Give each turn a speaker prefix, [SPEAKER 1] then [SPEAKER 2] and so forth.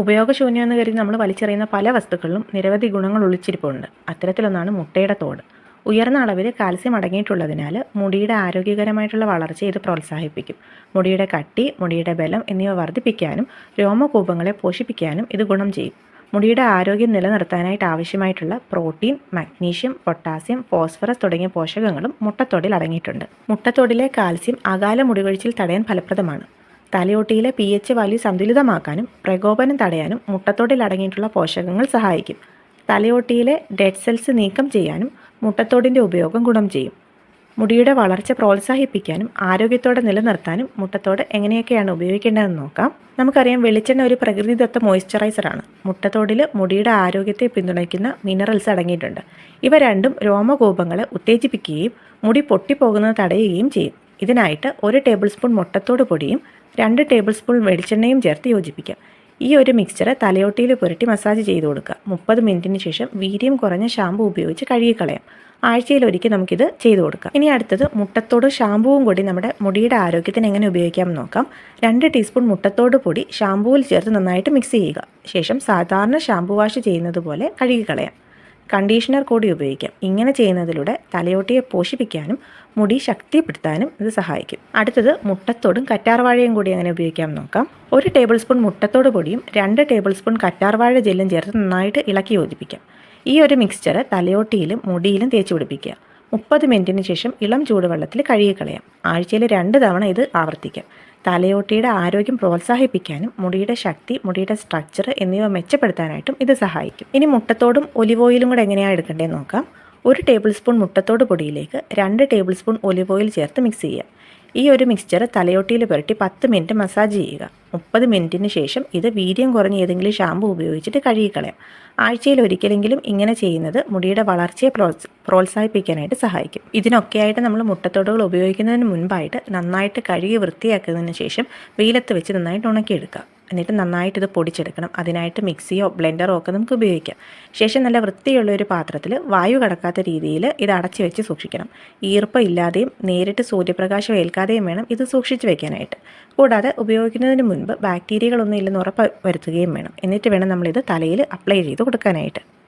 [SPEAKER 1] ഉപയോഗശൂന്യമെന്ന് കരുതി നമ്മൾ വലിച്ചെറിയുന്ന പല വസ്തുക്കളിലും നിരവധി ഗുണങ്ങൾ ഒളിച്ചിരിപ്പുണ്ട്. അത്തരത്തിലൊന്നാണ് മുട്ടയുടെ തോട്. ഉയർന്ന അളവിൽ കാൽസ്യം അടങ്ങിയിട്ടുള്ളതിനാൽ മുടിയുടെ ആരോഗ്യകരമായിട്ടുള്ള വളർച്ചയെ ഇത് പ്രോത്സാഹിപ്പിക്കും. മുടിയുടെ കട്ടി മുടിയുടെ ബലം എന്നിവ വർദ്ധിപ്പിക്കാനും രോമകൂപങ്ങളെ പോഷിപ്പിക്കാനും ഇത് ഗുണം ചെയ്യും. മുടിയുടെ ആരോഗ്യം നിലനിർത്താനായിട്ട് ആവശ്യമായിട്ടുള്ള പ്രോട്ടീൻ മഗ്നീഷ്യം പൊട്ടാസ്യം ഫോസ്ഫറസ് തുടങ്ങിയ പോഷകങ്ങളും മുട്ടത്തോടിൽ അടങ്ങിയിട്ടുണ്ട്. മുട്ടത്തോടിലെ കാൽസ്യം അകാല മുടികൊഴിച്ചിൽ തടയാൻ ഫലപ്രദമാണ്. തലയോട്ടിയിലെ പി എച്ച് വാല്യൂ സന്തുലിതമാക്കാനും പ്രകോപനം തടയാനും മുട്ടത്തോടിൽ അടങ്ങിയിട്ടുള്ള പോഷകങ്ങൾ സഹായിക്കും. തലയോട്ടിയിലെ ഡെഡ് സെൽസ് നീക്കം ചെയ്യാനും മുട്ടത്തോടിന്റെ ഉപയോഗം ഗുണം ചെയ്യും. മുടിയുടെ വളർച്ച പ്രോത്സാഹിപ്പിക്കാനും ആരോഗ്യത്തോടെ നിലനിർത്താനും മുട്ടത്തോട് എങ്ങനെയൊക്കെയാണ് ഉപയോഗിക്കേണ്ടതെന്ന് നോക്കാം. നമുക്കറിയാം വെളിച്ചെണ്ണ ഒരു പ്രകൃതിദത്ത മോയ്സ്ചറൈസറാണ്. മുട്ടത്തോടിൽ മുടിയുടെ ആരോഗ്യത്തെ പിന്തുണയ്ക്കുന്ന മിനറൽസ് അടങ്ങിയിട്ടുണ്ട്. ഇവ രണ്ടും രോമകൂപങ്ങളെ ഉത്തേജിപ്പിക്കുകയും മുടി പൊട്ടിപ്പോകുന്നത് തടയുകയും ചെയ്യും. ഇതിനായിട്ട് ഒരു ടേബിൾ സ്പൂൺ മുട്ടത്തോട് പൊടിയും രണ്ട് ടേബിൾ സ്പൂൺ വെളിച്ചെണ്ണയും ചേർത്ത് യോജിപ്പിക്കാം. ഈ ഒരു മിക്സ്ചർ തലയോട്ടിയിൽ പുരട്ടി മസാജ് ചെയ്ത് കൊടുക്കുക. മുപ്പത് മിനിറ്റിന് ശേഷം വീര്യം കുറഞ്ഞ ഷാമ്പു ഉപയോഗിച്ച് കഴുകിക്കളയാം. ആഴ്ചയിൽ ഒരിക്കൽ നമുക്കിത് ചെയ്തു കൊടുക്കാം. ഇനി അടുത്തത് മുട്ടത്തോട് ഷാമ്പുവും കൂടി നമ്മുടെ മുടിയുടെ ആരോഗ്യത്തിന് എങ്ങനെ ഉപയോഗിക്കാം നോക്കാം. രണ്ട് ടീസ്പൂൺ മുട്ടത്തോട് പൊടി ഷാമ്പുവിൽ ചേർത്ത് നന്നായിട്ട് മിക്സ് ചെയ്യുക. ശേഷം സാധാരണ ഷാമ്പു വാഷ് ചെയ്യുന്നത് പോലെ കഴുകിക്കളയാം. കണ്ടീഷണർ കൂടി ഉപയോഗിക്കാം. ഇങ്ങനെ ചെയ്യുന്നതിലൂടെ തലയോട്ടിയെ പോഷിപ്പിക്കാനും മുടി ശക്തിപ്പെടുത്താനും ഇത് സഹായിക്കും. അടുത്തത് മുട്ടത്തോടും കറ്റാർവാഴയും കൂടി അങ്ങനെ ഉപയോഗിക്കാം നോക്കാം. ഒരു ടേബിൾ സ്പൂൺ മുട്ടത്തോട് പൊടിയും രണ്ട് ടേബിൾ സ്പൂൺ കറ്റാർവാഴ ജെല്ലും ചേർത്ത് നന്നായിട്ട് ഇളക്കി യോജിപ്പിക്കാം. ഈ ഒരു മിക്സ്ചർ തലയോട്ടിയിലും മുടിയിലും തേച്ച് പിടിപ്പിക്കുക. മുപ്പത് മിനിറ്റിന് ശേഷം ഇളം ചൂടുവെള്ളത്തിൽ കഴുകിക്കളയാം. ആഴ്ചയിൽ രണ്ട് തവണ ഇത് ആവർത്തിക്കാം. തലയോട്ടിയുടെ ആരോഗ്യം പ്രോത്സാഹിപ്പിക്കാനും മുടിയുടെ ശക്തി മുടിയുടെ സ്ട്രക്ചർ എന്നിവ മെച്ചപ്പെടുത്താനായിട്ടും ഇത് സഹായിക്കും. ഇനി മുട്ടത്തോടും ഒലിവ് ഓയിലും കൂടെ എങ്ങനെയാണ് എടുക്കേണ്ടതെന്ന് നോക്കാം. ഒരു ടേബിൾ സ്പൂൺ മുട്ടത്തോട് പൊടിയിലേക്ക് രണ്ട് ടേബിൾ സ്പൂൺ ഒലിവ് ഓയിൽ ചേർത്ത് മിക്സ് ചെയ്യുക ഈ ഒരു മിക്സ്ചർ തലയോട്ടിയിൽ പുരട്ടി പത്ത് മിനിറ്റ് മസാജ് ചെയ്യുക. മുപ്പത് മിനിറ്റിന് ശേഷം ഇത് വീര്യം കുറഞ്ഞ ഏതെങ്കിലും ഷാമ്പു ഉപയോഗിച്ചിട്ട് കഴുകിക്കളയാം. ആഴ്ചയിൽ ഒരിക്കലെങ്കിലും ഇങ്ങനെ ചെയ്യുന്നത് മുടിയുടെ വളർച്ചയെ പ്രോത്സ പ്രോത്സാഹിപ്പിക്കാനായിട്ട് സഹായിക്കും. ഇതിനൊക്കെയായിട്ട് നമ്മൾ മുട്ടത്തോടുകൾ ഉപയോഗിക്കുന്നതിന് മുൻപായിട്ട് നന്നായിട്ട് കഴുകി വൃത്തിയാക്കുന്നതിന് ശേഷം വെയിലത്ത് വെച്ച് നന്നായിട്ട് ഉണക്കിയെടുക്കുക. എന്നിട്ട് നന്നായിട്ട് ഇത് പൊടിച്ചെടുക്കണം. അതിനായിട്ട് മിക്സിയോ ബ്ലെൻഡറോ ഒക്കെ നമുക്ക് ഉപയോഗിക്കാം. ശേഷം നല്ല വൃത്തിയുള്ള ഒരു പാത്രത്തിൽ വായു കടക്കാത്ത രീതിയിൽ ഇത് അടച്ചു വെച്ച് സൂക്ഷിക്കണം. ഈർപ്പം ഇല്ലാതെയും നേരിട്ട് സൂര്യപ്രകാശം ഏൽക്കാതെയും വേണം ഇത് സൂക്ഷിച്ച് വെക്കാനായിട്ട്. കൂടാതെ ഉപയോഗിക്കുന്നതിന് മുൻപ് ബാക്ടീരിയകളൊന്നും ഇല്ലെന്ന് ഉറപ്പ് വരുത്തുകയും വേണം. എന്നിട്ട് വേണം നമ്മളിത് തലയിൽ അപ്ലൈ ചെയ്ത് കൊടുക്കാനായിട്ട്.